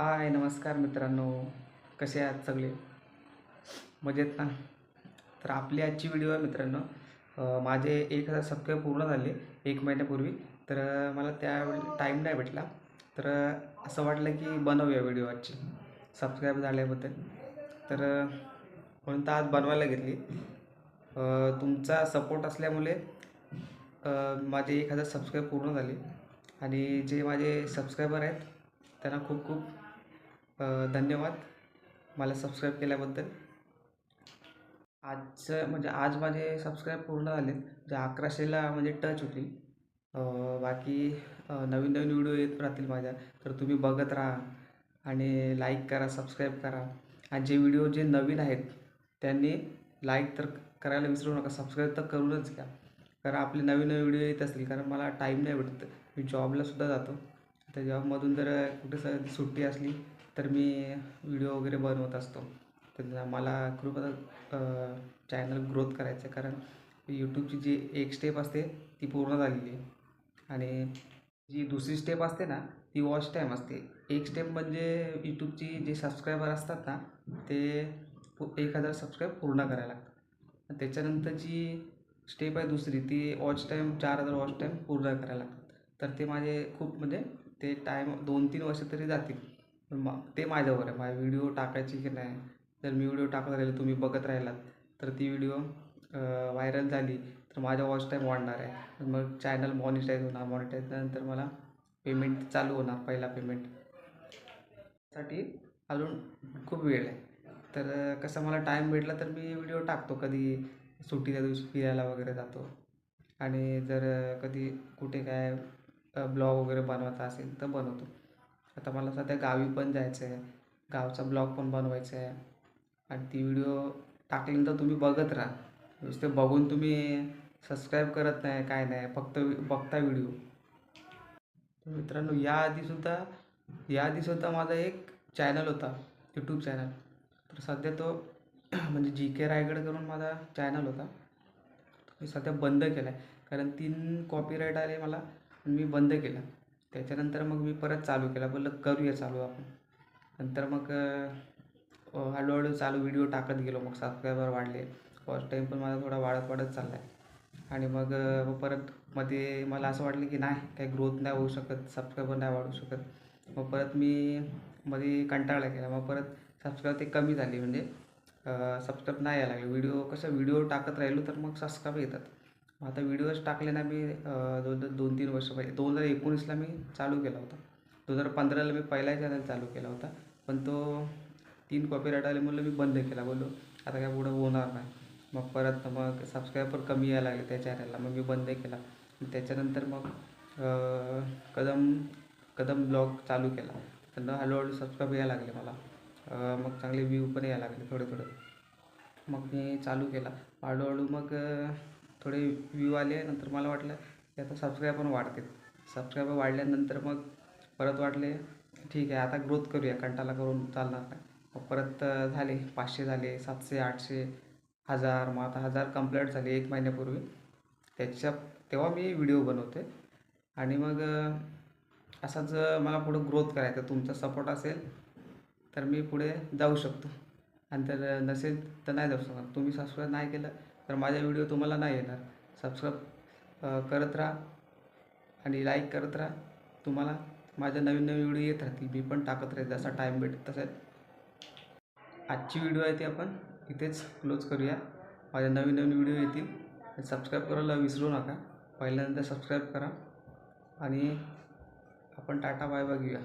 हाय नमस्कार मित्रांनो. कसे आहात सगळे? मजेत ना? तर आपली आजची व्हिडिओ आहे मित्रांनो. माझे एक हजार सबस्क्राईब पूर्ण झाले एक महिन्यापूर्वी. तर मला त्यावेळी टाईम नाही भेटला. तर असं वाटलं की बनवूया व्हिडिओ आजची सबस्क्राईब झाल्याबद्दल. तर म्हणून तर आज बनवायला घेतली. तुमचा सपोर्ट असल्यामुळे माझे एक हजार सबस्क्राईब पूर्ण झाले. आणि जे माझे सबस्क्रायबर आहेत त्यांना खूप खूप धन्यवाद मला सबस्क्राईब केल्याबद्दल. आजचं म्हणजे आज माझे सबस्क्राईब पूर्ण झाले जे म्हणजे अकराशेला म्हणजे टच होतील बाकी नवीन नवीन व्हिडिओ येत राहतील माझ्या. तर तुम्ही बघत राहा आणि लाईक करा सबस्क्राईब करा. आणि जे व्हिडिओ जे नवीन आहेत त्यांनी लाईक तर करायला विसरू नका. सबस्क्राईब तर करूनच घ्या. कारण आपले नवीन नवीन व्हिडिओ येत असतील. कारण मला टाईम नाही भेटत. मी जॉबलासुद्धा जातो. त्या जॉबमधून जर कुठे सुट्टी असली तर मी व्हिडिओ वगैरे बनवत असतो. तर मला कृपया चॅनल ग्रोथ करायचं आहे कारण यूट्यूबची जी एक स्टेप असते ती पूर्ण झालेली आहे. आणि जी दुसरी स्टेप असते ना ती वॉच टाईम असते. एक स्टेप म्हणजे यूट्यूबची जे सबस्क्रायबर असतात ना ते एक हजार सबस्क्राईब पूर्ण करायला लागतात. त्याच्यानंतर जी स्टेप आहे दुसरी ती वॉच टाईम चार हजार वॉच टाईम पूर्ण करायला लागतात. तर ते माझे खूप म्हणजे ते टाईम दोन तीन वर्ष तरी जातील. मग ते माझ्यावर आहे. माझ्या व्हिडिओ टाकायची की नाही जर मी व्हिडिओ टाकत राहिलो तुम्ही बघत राहिलात तर ती व्हिडिओ व्हायरल झाली तर माझा वॉच टाईम वाढणार आहे. मग चॅनल मॉनिटाईज होणार. मॉनिटाईज नंतर मला पेमेंट चालू होणार पहिला पेमेंटसाठी अजून खूप वेळ आहे. तर कसं मला टाईम भेटला तर मी व्हिडिओ टाकतो. कधी सुट्टीच्या दिवशी फिरायला वगैरे जातो. आणि जर कधी कुठे काय ब्लॉग वगैरे बनवायचा असेल तर बनवतो. आता मला सध्या गावी पण जायचं आहे गावचा ब्लॉग पण बनवायचा आहे आणि ती व्हिडिओ टाकल्यानंतर तुम्ही बघत राहा. नुसते बघून तुम्ही सबस्क्राईब करत नाही काय नाही फक्त बघता व्हिडिओ. तर मित्रांनो याआधीसुद्धा याआधीसुद्धा माझा एक चॅनल होता यूट्यूब चॅनल तर सध्या तो म्हणजे जी के रायगड करून माझा चॅनल होता. मी सध्या बंद केला आहे कारण तीन कॉपीराईट आले मला मी बंद केला. त्याच्यानंतर मग मी परत चालू केला. बोललं करूया चालू आपण. नंतर मग हळूहळू चालू व्हिडिओ टाकत गेलो. मग सबस्क्रायबर वाढले. फर्स्ट टाईम पण माझा थोडा वाढत वाढत चालला आहे आणि मग मग परत मध्ये मला असं वाटलं की नाही काही ग्रोथ नाही होऊ शकत सबस्क्रायबर नाही वाढू शकत. मग परत मी मध्ये कंटाळा केला मग परत सबस्क्राईब ते कमी झाली. म्हणजे सबस्क्राईब नाही यायला लागले. व्हिडिओ कसं व्हिडिओ टाकत राहिलो तर मग सबस्क्राईब येतात. आता व्हिडिओज टाकले ना मी दोन दोन तीन वर्ष पहिले. दोन हजार एकोणीसला मी चालू केला होता. दोन हजार पंधराला मी पहिला चॅनल चालू केला होता. पण तो तीन कॉपीराईट आले म्हणलं मी बंद केला. बोललो आता काय पुढं होणार नाही. मग परत मग सबस्क्रायबर कमी यायला लागले त्या चॅनलला मग मी बंद केला. त्याच्यानंतर मग कदम कदम ब्लॉग चालू केला. त्यांना हळूहळू सबस्क्राईब यायला लागले मला. मग चांगले व्ह्यू पण यायला लागले थोडे थोडे. मग मी चालू केला. हळूहळू मग थोडे व्ह्यू आले नंतर मला वाटलं की आता सबस्क्राईब पण वाढतील. सबस्क्रायबर वाढल्यानंतर मग परत वाटले ठीक आहे आता ग्रोथ करूया कंटाळा करून चालणार नाही. मग परत झाले पाचशे झाले सातशे आठशे हजार मग आता हजार कंप्लीट झाले एक महिन्यापूर्वी. त्याच्या तेव्हा मी व्हिडिओ बनवते. आणि मग असाच मला पुढं ग्रोथ करायचं तुमचा सपोर्ट असेल तर मी पुढे जाऊ शकतो. आणि तर नसेल तर नाही जाऊ शकत. तुम्ही सबस्क्राईब नाही केलं तर माझ्या व्हिडिओ तुम्हाला नाही येणार. सबस्क्राईब करत राहा आणि लाईक करत राहा. तुम्हाला माझ्या नवीन नवीन व्हिडिओ येत राहतील. मी पण टाकत राहील. जसा टाईम भेटेल तसं. आजची व्हिडिओ आहे ती आपण इथेच क्लोज करूया. माझ्या नवीन नवीन व्हिडिओ येतील. सबस्क्राईब करायला विसरू नका. पहिल्यांदा सबस्क्राईब करा. आणि आपण टाटा बाय बघूया